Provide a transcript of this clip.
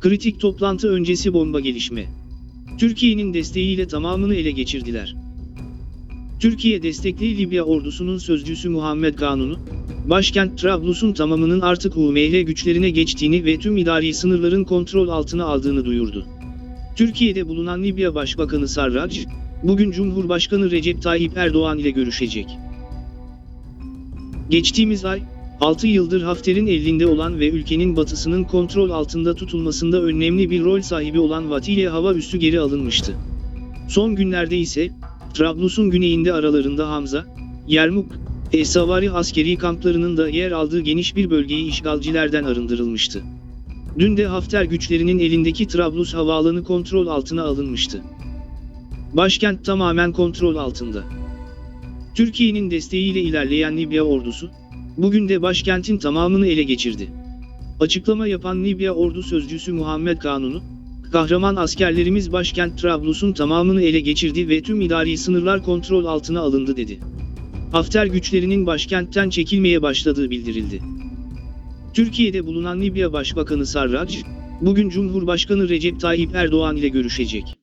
Kritik toplantı öncesi bomba gelişme. Türkiye'nin desteğiyle tamamını ele geçirdiler. Türkiye destekli Libya ordusunun sözcüsü Muhammed Kanunu, başkent Trablus'un tamamının artık UMH güçlerine geçtiğini ve tüm idari sınırların kontrol altına aldığını duyurdu. Türkiye'de bulunan Libya Başbakanı Sarraj, bugün Cumhurbaşkanı Recep Tayyip Erdoğan ile görüşecek. Geçtiğimiz ay, 6 yıldır Hafter'in elinde olan ve ülkenin batısının kontrol altında tutulmasında önemli bir rol sahibi olan Vatile hava üssü geri alınmıştı. Son günlerde ise, Trablus'un güneyinde aralarında Hamza, Yermuk, Esavari askeri kamplarının da yer aldığı geniş bir bölgeyi işgalcilerden arındırılmıştı. Dün de Hafter güçlerinin elindeki Trablus havaalanı kontrol altına alınmıştı. Başkent tamamen kontrol altında. Türkiye'nin desteğiyle ilerleyen Libya ordusu, bugün de başkentin tamamını ele geçirdi. Açıklama yapan Libya ordu sözcüsü Muhammed Kanunu, kahraman askerlerimiz başkent Trablus'un tamamını ele geçirdi ve tüm idari sınırlar kontrol altına alındı dedi. Hafter güçlerinin başkentten çekilmeye başladığı bildirildi. Türkiye'de bulunan Libya Başbakanı Sarraj, bugün Cumhurbaşkanı Recep Tayyip Erdoğan ile görüşecek.